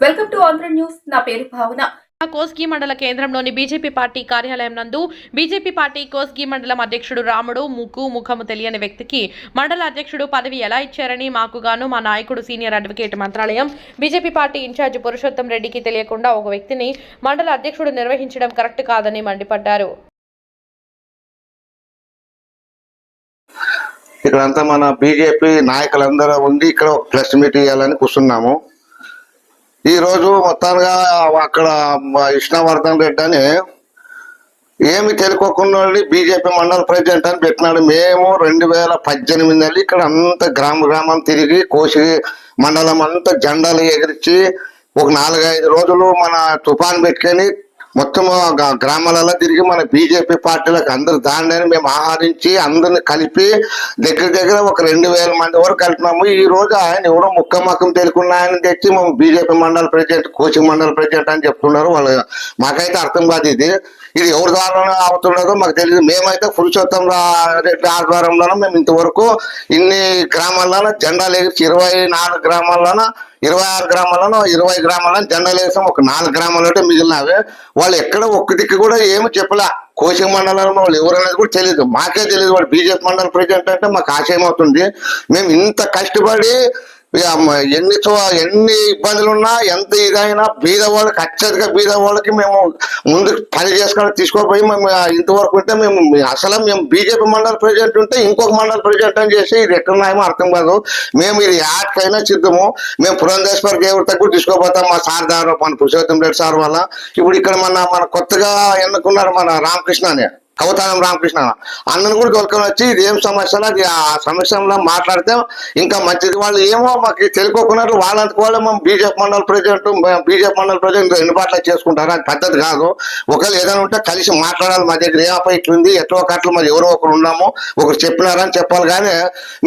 Welcome to Andhra news. నా పేరు భావన. కోస్గి మండల కేంద్రంలోని బీజేపీ పార్టీ కార్యాలయం నందు బీజేపీ పార్టీ కోస్గి మండలం అధ్యక్షుడు రాముడు ముక్కు ముఖము తెలియని వ్యక్తికి మండల అధ్యక్షుడు పదవి ఎలా ఇచ్చారని మాకు గాను మా నాయకుడు senior advocate Mantralayam BJP party incharge Purushottam రెడ్డికి తెలియకుండా ఒక వ్యక్తిని మండల అధ్యక్షుడు నిర్వహించడం కరెక్ట్ కాదని మండిపడ్డారు. ఇక్కడంతా మన బీజేపీ నాయకులందరూ ఉండి ఇక్కడ ఒక ప్రెస్ మీట్ ఇవ్వాలని కూర్చున్నాము. ఈరోజు రోజు అక్కడ ఇష్ణవర్ధన్ రెడ్డి అని ఏమి తెలుకోకుండా బీజేపీ మండల ప్రెసిడెంట్ అని పెట్టినాడు. మేము రెండు వేల పద్దెనిమిది ఇక్కడ అంత గ్రామ గ్రామం తిరిగి కోసి మండలం అంతా జెండాలు ఎగిరించి ఒక నాలుగైదు రోజులు మన తుఫాన్ పెట్టుకొని మొత్తం గ- గ్రామాలలో తిరిగి మన బీజేపీ పార్టీలకు అందరు దానిని మేము ఆహరించి అందరిని కలిపి దగ్గర దగ్గర ఒక రెండు వేల మంది వరకు కలిపినాము. ఈ రోజు ఆయన ఎవరో ముక్క మక్కం తెలుకున్న ఆయన తెచ్చి మేము బీజేపీ మండల ప్రెసిడెంట్ కోచింగ్ మండల ప్రెసిడెంట్ అని చెప్తున్నారు. వాళ్ళు మాకైతే అర్థం కాదు ఇది. ఇది ఎవరి ద్వారా అవుతున్నదో మాకు తెలియదు మేమైతే పురుషోత్తం రెడ్డి ఆధ్వర్యంలోనూ మేము ఇంతవరకు ఇన్ని గ్రామాల్లోనూ జెండాలు ఎగిర్చి ఇరవై నాలుగు గ్రామాల్లోనూ ఇరవై ఆరు గ్రామాలను ఇరవై గ్రామాలను జెండాలు వేసాం ఒక నాలుగు గ్రామాలు మిగిలినవి. వాళ్ళు ఎక్కడ ఒక్క దిక్కు కూడా ఏమి చెప్పలే. కోచింగ్ మండలంలో వాళ్ళు ఎవరు అనేది కూడా తెలియదు మాకే తెలియదు వాళ్ళు. బీజేపీ మండల ప్రెసిడెంట్ అంటే మాకు ఆశయం అవుతుంది. మేము ఇంత కష్టపడి ఇక ఎన్ని ఎన్ని ఇబ్బందులు ఉన్నా ఎంత ఇదైనా బీదవాళ్ళకి అత్యధిక బీదవాళ్ళకి మేము ముందు పని చేసుకొని తీసుకోపోయి మేము ఇంతవరకు ఉంటే మేము అసలు మేము బీజేపీ మండల ప్రెసిడెంట్ ఉంటే ఇంకొక మండల ప్రెసిడెంట్ అని చేసి ఇది ఎక్కడ ఉన్నాయో అర్థం కాదు. మేము ఇది యాటికైనా సిద్ధము. మేము పురంధేశ్వర దేవుడి తక్కువ తీసుకోపోతాం మా సార్ దారు మన పురుషోత్తం రెడ్డి సార్ వల్ల ఇప్పుడు ఇక్కడ మన మన కొత్తగా ఎన్నుకున్నారు మన రామకృష్ణ అనే. కవతారం రామకృష్ణ. అన్నను కూడా దొరకని వచ్చి ఇది ఏం సమస్యలు అది ఆ సమస్యలో మాట్లాడితే ఇంకా మంచిది. వాళ్ళు ఏమో మాకు తెలుకోకున్నారు వాళ్ళంత వాళ్ళు మేము బీజేపీ మండల ప్రెసిడెంట్ బీజేపీ మండల ప్రెసిడెంట్ ఎన్ని పాటలు చేసుకుంటారు అది పద్ధతి కాదు. ఒకవేళ ఏదైనా ఉంటే కలిసి మాట్లాడాలి మా దగ్గర ఏమపై ఇట్లుంది ఎట్లా ఒకట్లు మరి ఎవరో ఒకరు ఉన్నాము ఒకరు చెప్పినారని చెప్పాలి. కానీ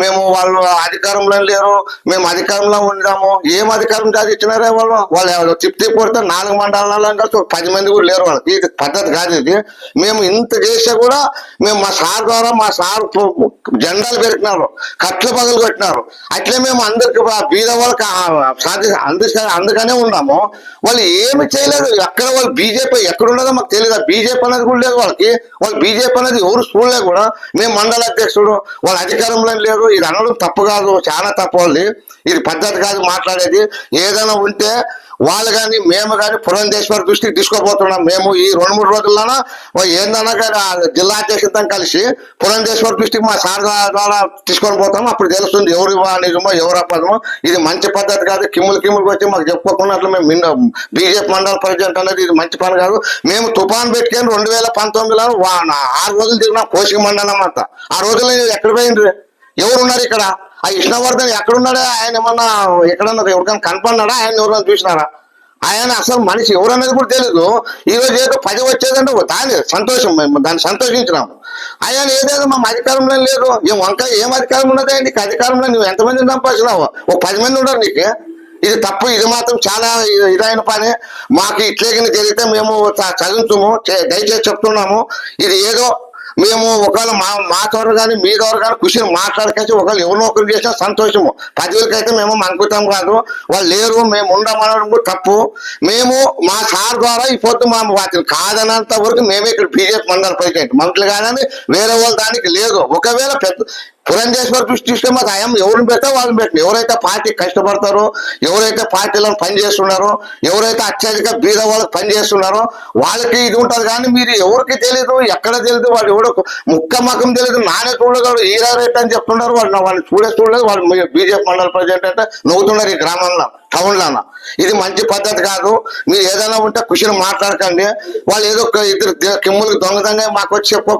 మేము వాళ్ళు అధికారంలో లేరు మేము అధికారంలో ఉన్నాము ఏం అధికారం ఇచ్చినారే వాళ్ళు? వాళ్ళు ఎవరో తిప్పి కొడితే నాలుగు మండలాల్లో కలిసి ఒక పది మంది కూడా లేరు వాళ్ళకి ఇది పద్ధతి కాదు ఇది. మేము ఇంత చేసే కూడా మేము మా సార్ ద్వారా మా సార్ జెండాలు పెరిగినారు కట్లు పగలు కొట్టినారు. అట్లే మేము అందరికి బీద వాళ్ళకి ఆ- సాధి అందుకనే అందుకనే ఉన్నాము. వాళ్ళు ఏమి చేయలేదు. ఎక్కడ వాళ్ళు బీజేపీ ఎక్కడ ఉన్నదో మాకు తెలియదు బీజేపీ అనేది కూడా లేదు వాళ్ళకి. వాళ్ళు బీజేపీ అనేది ఎవరు స్కూల్లో కూడా. మేము మండల అధ్యక్షుడు. వాళ్ళ అధికారంలో లేరు. ఇది అనడం తప్పు కాదు. చాలా తప్పు వాళ్ళది. ఇది పద్ధతి కాదు మాట్లాడేది. ఏదైనా ఉంటే వాళ్ళు కానీ మేము కానీ పురంధేశ్వర దృష్టికి తీసుకోబోతున్నాం మేము ఈ రెండు మూడు రోజుల్లోన ఏందన్నా కానీ జిల్లా అధ్యక్షులతో కలిసి పురంధేశ్వర దృష్టికి మా సార్ ద్వారా తీసుకొని పోతాం అప్పుడు తెలుస్తుంది ఎవరు నిజమో ఎవరు అపదమో ఇది మంచి పద్ధతి కాదు. కిమ్ములు కిమ్ములకు వచ్చి మాకు చెప్పుకోకున్నట్లు మేము బీజేపీ మండల ప్రెసిడెంట్ అనేది ఇది మంచి పని కాదు. మేము తుఫాన్ పెట్టుకొని రెండు వేల పంతొమ్మిదిలో ఆరు రోజులు తిరిగిన కోసిక మండలం అంత. ఆ రోజుల్లో ఎక్కడ పోయిండ్రు? ఎవరు ఉన్నారు ఇక్కడ? ఆ విష్ణువర్ధన్ ఎక్కడున్నాడా? ఆయన ఏమన్నా ఎక్కడన్నా ఎవరికైనా కనపడినాడా ఆయన ఎవరైనా చూసినారా? ఆయన అసలు మనిషి ఎవరన్నది కూడా తెలియదు ఈ ఏదో పది వచ్చేదంటే దాని సంతోషం మేము దాన్ని సంతోషించినాము. ఆయన ఏదేదో మా అధికారంలో లేదు. ఏం వంకాయ ఏం అధికారం ఉన్నదే నీకు అధికారంలో నువ్వు ఎంతమందిని చంపాల్సినావు ఓ పది మంది ఉండరు నీకు. ఇది తప్పు ఇది మాత్రం చాలా ఇదైన పని. మాకు ఇట్లేగిన జరిగితే మేము చదువుతాము. చే- దయచేసి చెప్తున్నాము. ఇది ఏదో మేము ఒకవేళ మా మా ద్వారా కానీ మీ ద్వారా కానీ ఖుషి మాట్లాడకేసి ఒకవేళ ఎవరినో ఒకరు చేసినా సంతోషము. పదివేలకైతే మేము అనుకుంటాం కాదు. వాళ్ళు లేరు మేము ఉండమనడం కూడా తప్పు. మేము మా సార్ ద్వారా ఈ పొద్దు మా వాటిని కాదనంత వరకు మేమే ఇక్కడ బీజేపీ మండల ప్రెసిడెంట్. మంత్రులు కానీ వేరే వాళ్ళ దానికి లేదు. ఒకవేళ పెద్ద పురంధేశ్వర దృష్టిస్తే మాకు అయం ఎవరిని పెడతా వాళ్ళని పెట్టిన. ఎవరైతే పార్టీ కష్టపడతారో ఎవరైతే పార్టీలో పని చేస్తున్నారో ఎవరైతే అత్యధిక బీద వాళ్ళకి పని చేస్తున్నారో వాళ్ళకి ఇది ఉంటుంది. కానీ మీరు ఎవరికి తెలియదు ఎక్కడ తెలియదు వాళ్ళు ఎవడో ముక్క మకం తెలియదు నానే చూడగలరు ఈరా రేట్ అని చెప్తున్నారు. వాళ్ళు వాళ్ళని చూడే చూడలేదు. వాళ్ళు బీజేపీ మండల ప్రెసిడెంట్ అంటే నవ్వుతున్నారు ఈ గ్రామంలో టౌన్లోన. ఇది మంచి పద్ధతి కాదు. మీరు ఏదైనా ఉంటే ఖుషిని మాట్లాడకండి. వాళ్ళు ఏదో ఒక ఇద్దరు కిమ్ములకు దొంగతంగా మాకు వచ్చి చెప్పు